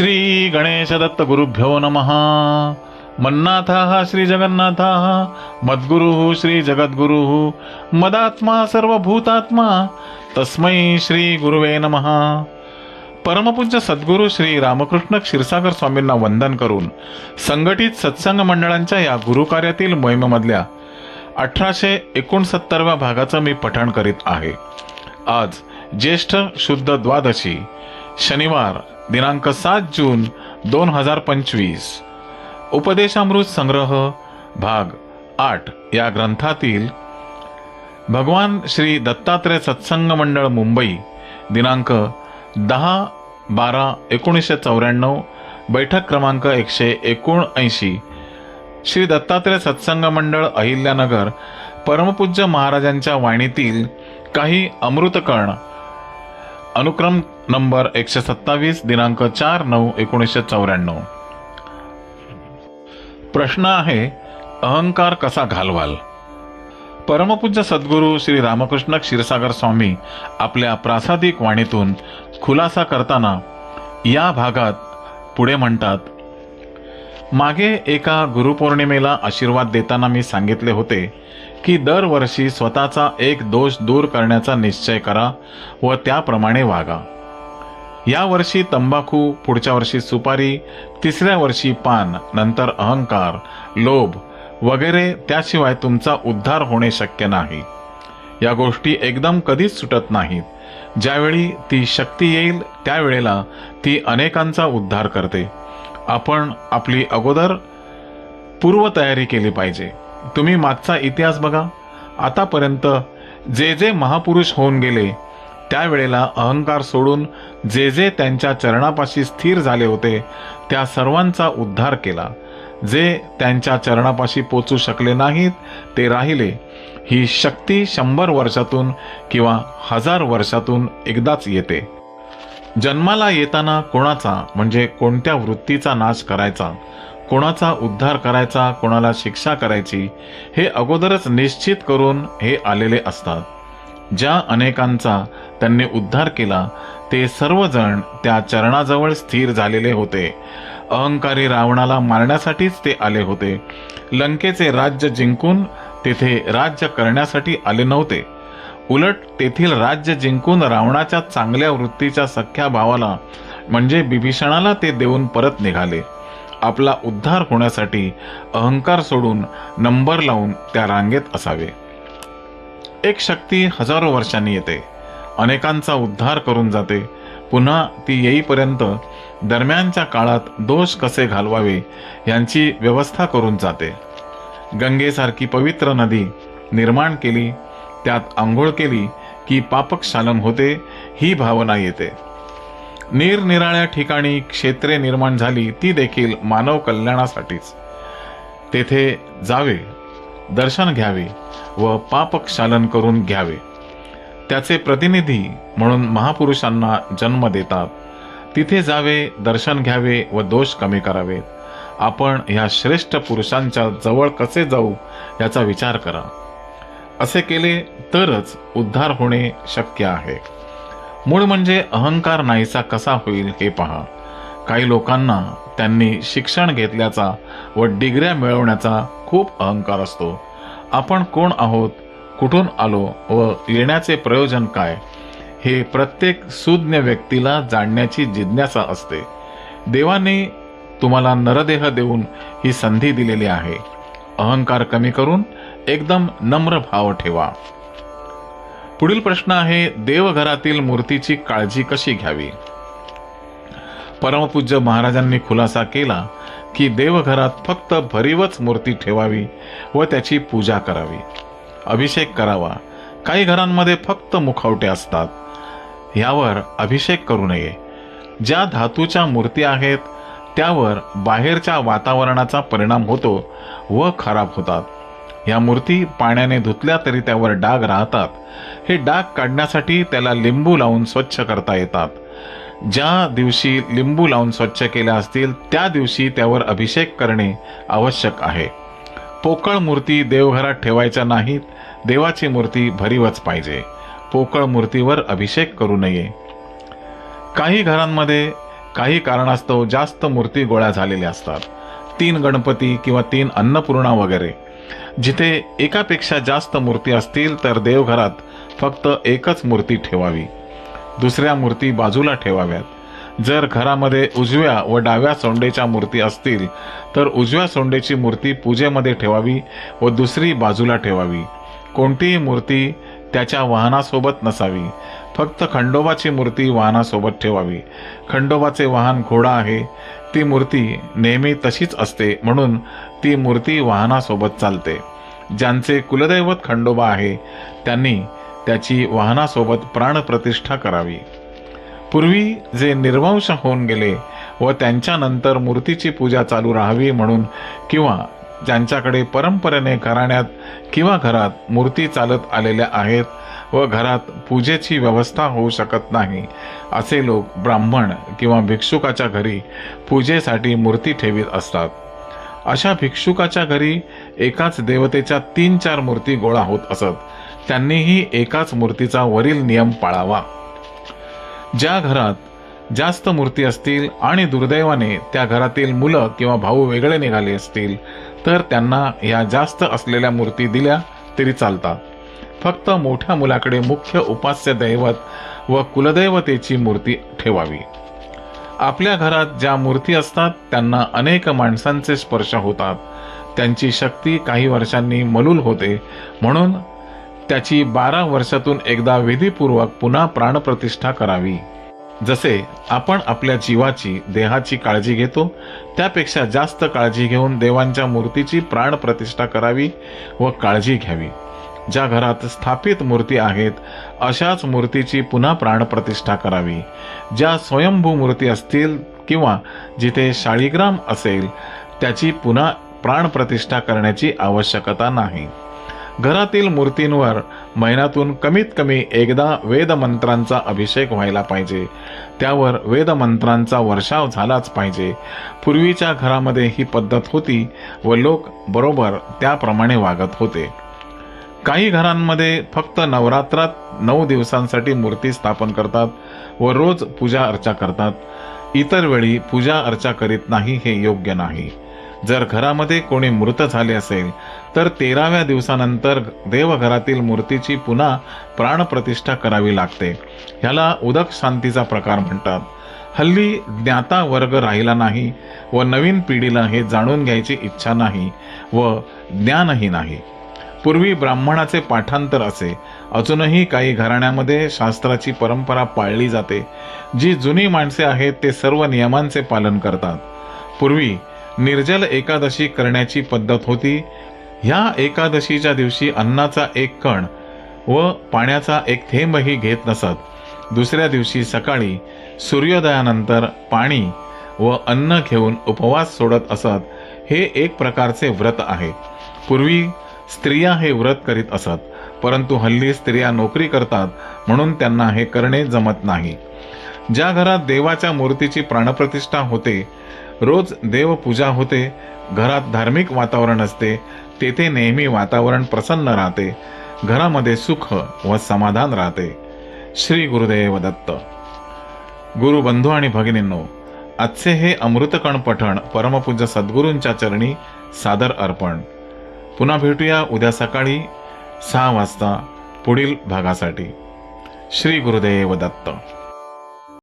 श्री गणेश दत्त गुरुभ्यो नमः। मन्नाथः श्रीजगन्नाथः मद्गुरुः श्री जगद्गुरुः मदात्मा सर्वभूतात्मा तस्मै श्री गुरुवे नमः। परमपूज्य सद्गुरू श्री रामकृष्ण क्षीरसागर स्वामींना वंदन करून संघटित सत्संग मंडळांच्या या गुरुकार्यातील मोहिमेमधल्या अठराशे एकोणसत्तरव्या भागाचं मी पठण करीत आहे. आज ज्येष्ठ शुद्ध द्वादशी शनिवार दिनांक सात जून दोन हजार पंचवीस. उपदेशामृत संग्रह भाग आठ या ग्रंथातील भगवान श्री दत्तात्रय सत्संग मंडळ मुंबई दिनांक दहा बारा एकोणीसशे चौऱ्याण्णव बैठक क्रमांक एकशे एकोणऐंशी. श्री दत्तात्रय सत्संग मंडळ अहिल्यानगर परमपूज्य महाराजांच्या वाणीतील काही अमृतकर्ण अनुक्रम नंबर एकशे सत्तावीस दिनांक चार नऊ एकोणीसशे चौऱ्याण्णव. प्रश्न आहे अहंकार कसा घालवाल? परमपूज्य सद्गुरू श्री रामकृष्ण क्षीरसागर स्वामी आपल्या प्रासादिक वाणीतून खुलासा करताना या भागात पुढे म्हणतात मागे एका गुरुपौर्णिमेला आशीर्वाद देताना मी सांगितले होते की दरवर्षी स्वतःचा एक दोष दूर करण्याचा निश्चय करा व त्याप्रमाणे वागा. या वर्षी तंबाखू पुढच्या वर्षी सुपारी तिसऱ्या वर्षी पान नंतर अहंकार लोभ वगैरे त्याशिवाय तुमचा उद्धार होणे शक्य नाही. या गोष्टी एकदम कधीच सुटत नाहीत. ज्यावेळी ती शक्ती येईल त्यावेळेला ती अनेकांचा उद्धार करते. आपण आपली अगोदर पूर्वतयारी केली पाहिजे. तुम्ही मागचा इतिहास बघा. आतापर्यंत जे जे महापुरुष होऊन गेले त्यावेळेला अहंकार सोडून जे जे त्यांच्या चरणापाशी स्थिर झाले होते त्या सर्वांचा उद्धार केला. जे त्यांच्या चरणापाशी पोचू शकले नाहीत ते राहिले. ही शक्ती शंभर वर्षातून किंवा हजार वर्षातून एकदाच येते. जन्माला येताना कोणाचा म्हणजे कोणत्या वृत्तीचा नाश करायचा? कोणाचा उद्धार करायचा कोणाला शिक्षा करायची हे अगोदरच निश्चित करून हे आलेले असतात. ज्या अनेकांचा त्यांनी उद्धार केला ते सर्वजण त्या चरणाजवळ स्थिर झालेले होते. अहंकारी रावणाला मारण्यासाठीच ते आले होते. लंकेचे राज्य जिंकून तेथे राज्य करण्यासाठी आले नव्हते. उलट तेथील राज्य जिंकून रावणाच्या चांगल्या वृत्तीच्या सख्या भावाला म्हणजे बिभीषणाला ते देऊन परत निघाले. आपला उद्धार होण्यासाठी अहंकार सोडून नंबर लावून त्या रांगेत असावे. एक शक्ती हजारो वर्षांनी येते. अनेकांचा उद्धार करून जाते. पुन्हा ती येईपर्यंत दरम्यानच्या काळात दोष कसे घालवावे यांची व्यवस्था करून जाते. गंगेसारखी पवित्र नदी निर्माण केली त्यात आंघोळ केली की पापक्षालन होते ही भावना येते. निरनिराळ्या ठिकाणी क्षेत्रे निर्माण झाली ती देखील मानव कल्याणासाठीच. तेथे जावे दर्शन घ्यावे व पापक्षालन करून घ्यावे. त्याचे प्रतिनिधी म्हणून महापुरुषांना जन्म देतात. तिथे जावे दर्शन घ्यावे व दोष कमी करावेत आपण ह्या श्रेष्ठ पुरुषांच्या जवळ कसे जाऊ याचा विचार करा. असे केले तरच उद्धार होणे शक्य आहे. मूळ म्हणजे अहंकार नाहीसा कसा होईल हे पहा. काही लोकांना त्यांनी शिक्षण घेतल्याचा व डिग्र्या मिळवण्याचा खूप अहंकार असतो. आपण कोण आहोत? कुठून आलो? व येण्याचे प्रयोजन काय? हे प्रत्येक सुज्ञ व्यक्तीला जाणण्याची जिज्ञासा असते. देवाने तुम्हाला नरदेह देऊन ही संधी दिलेली आहे. अहंकार कमी करून एकदम नम्र भाव ठेवा. पुढील प्रश्न आहे देवघरातील मूर्तीची काळजी कशी घ्यावी? परमपूज्य महाराजांनी खुलासा केला की देवघरात फक्त भरीवच मूर्ती ठेवावी व त्याची पूजा करावी. अभिषेक करावा. काही घरांमध्ये फक्त मुखवटे असतात. यावर अभिषेक करू नये. ज्या धातूच्या मूर्ती आहेत त्यावर बाहेरच्या वातावरणाचा परिणाम होतो व खराब होतात. या मूर्ती पाण्याने धुतल्या तरी त्यावर डाग राहतात. हे डाग काढण्यासाठी त्याला लिंबू लावून स्वच्छ करता येतात. ज्या दिवशी लिंबू लावून स्वच्छ केल्या असतील त्या दिवशी त्यावर अभिषेक करणे आवश्यक आहे. पोकळ मूर्ती देवघरात ठेवायच्या नाहीत देवाची मूर्ती भरीवच पाहिजे. पोकळ मूर्तीवर अभिषेक करू नये. काही घरांमध्ये काही कारणास्तव जास्त मूर्ती गोळ्या झालेल्या असतात. तीन गणपती किंवा तीन अन्नपूर्णा वगैरे. जिथे एकापेक्षा जास्त मूर्ती असतील तर देवघरात फक्त एकच मूर्ती ठेवावी. दुसऱ्या मूर्ती बाजूला ठेवाव्यात. जर घरामध्ये उजव्या व डाव्या सोंडेच्या मूर्ती असतील तर उजव्या सोंडेची मूर्ती पूजेमध्ये ठेवावी व दुसरी बाजूला ठेवावी. कोणतीही मूर्ती त्याच्या वाहनासोबत नसावी. फक्त खंडोबाची मूर्ती वाहनासोबत ठेवावी. खंडोबाचे वाहन घोडा आहे. ती मूर्ती नेहमी तशीच असते म्हणून ती मूर्ती वाहनासोबत चालते. ज्यांचे कुलदैवत खंडोबा आहे त्यांनी त्याची वाहनासोबत प्राणप्रतिष्ठा करावी. पूर्वी जे निर्वंश होऊन गेले व त्यांच्यानंतर मूर्तीची पूजा चालू राहावी म्हणून किंवा ज्यांच्याकडे परंपरेने घराण्यात किंवा घरात मूर्ती चालत आलेल्या आहेत व घरात पूजेची व्यवस्था होऊ शकत नाही असे लोक ब्राह्मण किंवा भिक्षुकाच्या घरी पूजेसाठी मूर्ती ठेवीत असतात. अशा भिक्षुकाच्या घरी एकाच देवतेच्या तीन चार मूर्ती गोळा होत असत. त्यांनीही एकाच मूर्तीचा वरील नियम पाळावा. ज्या घरात जास्त मूर्ती असतील आणि दुर्दैवाने त्या घरातील मुलं किंवा भाऊ वेगळे निघाले असतील तर त्यांना ह्या जास्त असलेल्या मूर्ती दिल्या तरी चालतात. फक्त मोठ्या मुलाकडे मुख्य उपास्य दैवत व कुलदैवतेची मूर्ती ठेवावी. आपल्या घरात ज्या मूर्ती असतात त्यांना अनेक माणसांचे स्पर्श होतात. त्यांची शक्ती काही वर्षांनी मलूल होते. म्हणून त्याची बारा वर्षातून एकदा विधीपूर्वक पुन्हा प्राणप्रतिष्ठा करावी. जसे आपण आपल्या जीवाची देहाची काळजी घेतो त्यापेक्षा जास्त काळजी घेऊन देवांच्या मूर्तीची प्राणप्रतिष्ठा करावी व काळजी घ्यावी. ज्या घरात स्थापित मूर्ती आहेत अशाच मूर्तीची पुन्हा प्राणप्रतिष्ठा करावी. ज्या स्वयंभू मूर्ती असतील किंवा जिथे शाळीग्राम असेल त्याची पुन्हा प्राणप्रतिष्ठा करण्याची आवश्यकता नाही. घरातील मूर्तींवर महिन्यातून कमीत कमी एकदा वेदमंत्रांचा अभिषेक व्हायला पाहिजे. त्यावर वेदमंत्रांचा वर्षाव झालाच पाहिजे. पूर्वीच्या घरामध्ये ही पद्धत होती व लोक बरोबर त्याप्रमाणे वागत होते. काही घरांमध्ये फक्त नवरात्रात नऊ दिवसांसाठी मूर्ती स्थापन करतात व रोज पूजा अर्चा करतात. इतर वेळी पूजा अर्चा करीत नाही हे योग्य नाही. जर घरामध्ये कोणी मृत झाले असेल तर तेराव्या दिवसानंतर देवघरातील मूर्तीची पुन्हा प्राणप्रतिष्ठा करावी लागते. ह्याला उदक शांतीचा प्रकार म्हणतात. हल्ली ज्ञाता वर्ग राहिला नाही व नवीन पिढीला हे जाणून घ्यायची इच्छा नाही व ज्ञानही नाही. पूर्वी ब्राह्मणाचे पाठांतर असे. अजूनही काही घराण्यामध्ये शास्त्राची परंपरा पाळली जाते. जी जुनी माणसे आहेत ते सर्व नियमांचे पालन करतात. पूर्वी निर्जल एकादशी करण्याची पद्धत होती. ह्या एकादशीच्या दिवशी अन्नाचा एक कण व पाण्याचा एक थेंबही घेत नसत. दुसऱ्या दिवशी सकाळी सूर्योदयानंतर पाणी व अन्न घेऊन उपवास सोडत असत हे एक प्रकारचे व्रत आहे. पूर्वी स्त्रिया हे व्रत करीत असत परंतु हल्ली स्त्रिया नोकरी करतात म्हणून त्यांना हे करणे जमत नाही. ज्या घरात देवाच्या मूर्तीची प्राणप्रतिष्ठा होते रोज देवपूजा होते घरात धार्मिक वातावरण असते तेथे नेहमी वातावरण प्रसन्न राहते घरामध्ये सुख व समाधान राहते. श्री गुरुदेव दत्त. गुरुबंधू आणि भगिनींनो आजचे हे अमृतकण पठण परमपूज्य सद्गुरूंच्या चरणी सादर अर्पण. पुन्हा भेटूया उद्या सकाळी सहा वाजता पुढील भागासाठी. श्री गुरुदेव दत्त.